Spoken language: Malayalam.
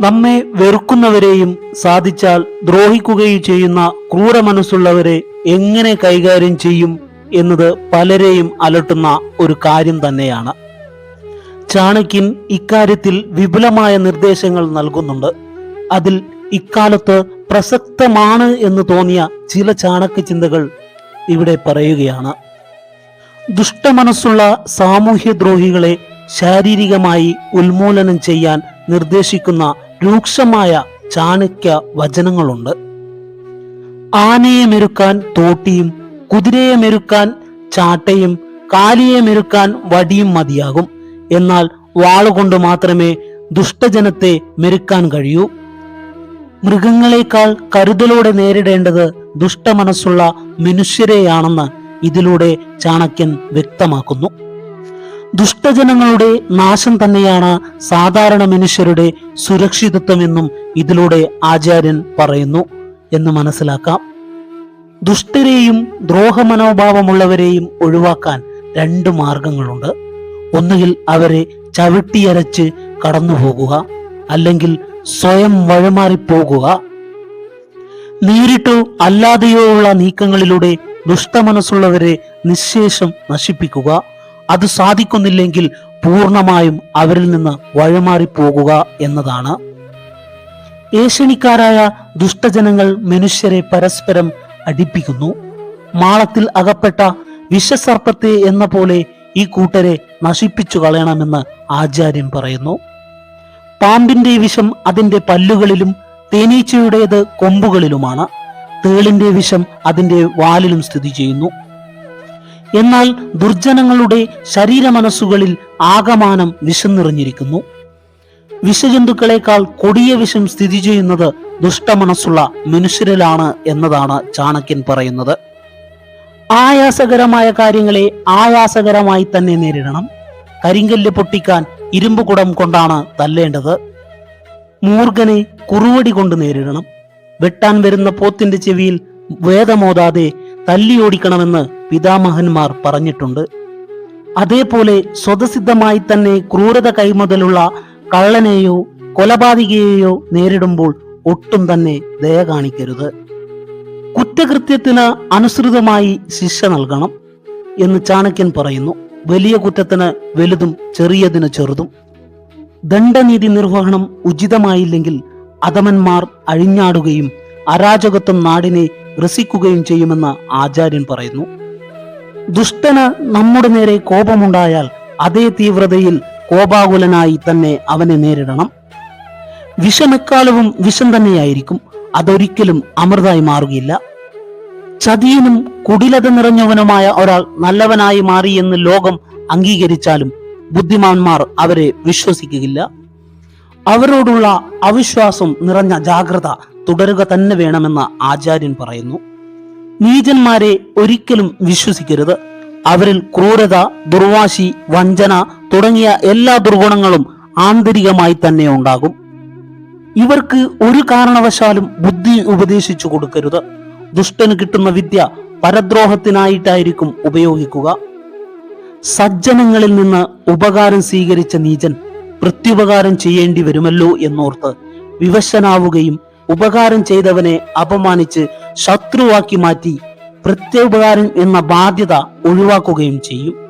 നമ്മെ വെറുക്കുന്നവരെയും സാധിച്ചാൽ ദ്രോഹിക്കുകയും ചെയ്യുന്ന ക്രൂര മനസ്സുള്ളവരെ എങ്ങനെ കൈകാര്യം ചെയ്യും എന്നത് പലരെയും അലട്ടുന്ന ഒരു കാര്യം തന്നെയാണ്. ചാണക്യൻ ഇക്കാര്യത്തിൽ വിപുലമായ നിർദ്ദേശങ്ങൾ നൽകുന്നുണ്ട്. അതിൽ ഇക്കാലത്ത് പ്രസക്തമാണ് എന്ന് തോന്നിയ ചില ചാണക്യ ചിന്തകൾ ഇവിടെ പറയുകയാണ്. ദുഷ്ടമനസ്സുള്ള സാമൂഹ്യദ്രോഹികളെ ശാരീരികമായി ഉന്മൂലനം ചെയ്യാൻ നിർദ്ദേശിക്കുന്ന രൂക്ഷമായ ചാണക്യ വചനങ്ങളുണ്ട്. ആനയെ മെരുക്കാൻ തോട്ടിയും കുതിരയെ മെരുക്കാൻ ചാട്ടയും കാലിയെ മെരുക്കാൻ വടിയും മതിയാകും. എന്നാൽ വാളുകൊണ്ട് മാത്രമേ ദുഷ്ടജനത്തെ മെരുക്കാൻ കഴിയൂ. മൃഗങ്ങളെക്കാൾ കരുതലോടെ നേരിടേണ്ടത് ദുഷ്ടമനസ്സുള്ള മനുഷ്യരെയാണെന്ന് ഇതിലൂടെ ചാണക്യൻ വ്യക്തമാക്കുന്നു. ദുഷ്ടജനങ്ങളുടെ നാശം തന്നെയാണ് സാധാരണ മനുഷ്യരുടെ സുരക്ഷിതത്വമെന്നും ഇതിലൂടെ ആചാര്യൻ പറയുന്നു എന്ന് മനസ്സിലാക്കാം. ദുഷ്ടരെയും ദ്രോഹമനോഭാവമുള്ളവരെയും ഒഴിവാക്കാൻ രണ്ട് മാർഗങ്ങളുണ്ട്. ഒന്നുകിൽ അവരെ ചവിട്ടിയരച്ച് കടന്നു പോകുക അല്ലെങ്കിൽ സ്വയം വഴിമാറിപ്പോകുക. നേരിട്ടോ അല്ലാതെയോ ഉള്ള നീക്കങ്ങളിലൂടെ ദുഷ്ടമനസ്സുള്ളവരെ നിശേഷം നശിപ്പിക്കുക. അത് സാധിക്കുന്നില്ലെങ്കിൽ പൂർണമായും അവരിൽ നിന്ന് വഴിമാറി വഴിമാറിപ്പോകുക എന്നതാണ്. ഏഷണിക്കാരായ ദുഷ്ടജനങ്ങൾ മനുഷ്യരെ പരസ്പരം അടിപ്പിക്കുന്നു. മാളത്തിൽ അകപ്പെട്ട വിഷസർപ്പത്തെ എന്ന പോലെ ഈ കൂട്ടരെ നശിപ്പിച്ചു കളയണമെന്ന് ആചാര്യം പറയുന്നു. പാമ്പിന്റെ വിഷം അതിന്റെ പല്ലുകളിലും തേനീച്ചയുടേത് കൊമ്പുകളിലുമാണ്. തേളിന്റെ വിഷം അതിന്റെ വാലിലും സ്ഥിതി ചെയ്യുന്നു. എന്നാൽ ദുർജനങ്ങളുടെ ശരീരമനസ്സുകളിൽ ആകമാനം വിഷം നിറഞ്ഞിരിക്കുന്നു. വിഷജന്തുക്കളെക്കാൾ കൊടിയ വിഷം സ്ഥിതി ചെയ്യുന്നത് ദുഷ്ടമനസ്സുള്ള മനുഷ്യരിലാണ് എന്നതാണ് ചാണക്യൻ പറയുന്നത്. ആയാസകരമായ കാര്യങ്ങളെ ആയാസകരമായി തന്നെ നേരിടണം. കരിങ്കല്ല് പൊട്ടിക്കാൻ ഇരുമ്പ് കുടം കൊണ്ടാണ് തല്ലേണ്ടത്. മൂർഖനെ കുറുവടി കൊണ്ട് നേരിടണം. വെട്ടാൻ വരുന്ന പോത്തിന്റെ ചെവിയിൽ വേദമോതാതെ തല്ലിയോടിക്കണമെന്ന് പിതാമഹന്മാർ പറഞ്ഞിട്ടുണ്ട്. അതേപോലെ സ്വതസിദ്ധമായി തന്നെ ക്രൂരത കൈമുതലുള്ള കള്ളനെയോ കൊലപാതകയെയോ നേരിടുമ്പോൾ ഒട്ടും തന്നെ ദയ കാണിക്കരുത്. കുറ്റകൃത്യത്തിന് അനുസൃതമായി ശിക്ഷ നൽകണം എന്ന് ചാണക്യൻ പറയുന്നു. വലിയ കുറ്റത്തിന് വലുതും ചെറിയതിന് ചെറുതും. ദണ്ഡനീതി നിർവഹണം ഉചിതമായില്ലെങ്കിൽ അധമന്മാർ അഴിഞ്ഞാടുകയും അരാജകത്വം നാടിനെ ഗ്രസിക്കുകയും ചെയ്യുമെന്ന് ആചാര്യൻ പറയുന്നു. ദുഷ്ടന് നമ്മുടെ നേരെ കോപമുണ്ടായാൽ അതേ തീവ്രതയിൽ കോപാകുലനായി തന്നെ അവനെ നേരിടണം. വിഷമെക്കാലവും വിഷം തന്നെയായിരിക്കും. അതൊരിക്കലും അമൃതായി മാറുകയില്ല. ചതിയനും കുടിലത നിറഞ്ഞവനുമായ ഒരാൾ നല്ലവനായി മാറിയെന്ന് ലോകം അംഗീകരിച്ചാലും ബുദ്ധിമാന്മാർ അവരെ വിശ്വസിക്കുകയില്ല. അവരോടുള്ള അവിശ്വാസം നിറഞ്ഞ ജാഗ്രത തുടരുക തന്നെ വേണമെന്ന് ആചാര്യൻ പറയുന്നു. നീചന്മാരെ ഒരിക്കലും വിശ്വസിക്കരുത്. അവരിൽ ക്രൂരത ദുർവാശി വഞ്ചന തുടങ്ങിയ എല്ലാ ദുർഗുണങ്ങളും ആന്തരികമായി തന്നെ ഉണ്ടാകും. ഇവർക്ക് ഒരു കാരണവശാലും ബുദ്ധി ഉപദേശിച്ചു കൊടുക്കരുത്. ദുഷ്ടന് കിട്ടുന്ന വിദ്യ പരദ്രോഹത്തിനായിട്ടായിരിക്കും ഉപയോഗിക്കുക. സജ്ജനങ്ങളിൽ നിന്ന് ഉപകാരം സ്വീകരിച്ച നീചൻ പ്രത്യുപകാരം ചെയ്യേണ്ടി വരുമല്ലോ എന്നോർത്ത് വിവശനാവുകയും ഉപകാരം ചെയ്തവനെ അപമാനിച്ച് ശത്രുവാക്കി മാറ്റി പ്രത്യുപകാരം എന്ന ബാധ്യത ഒഴിവാക്കുകയും ചെയ്യും.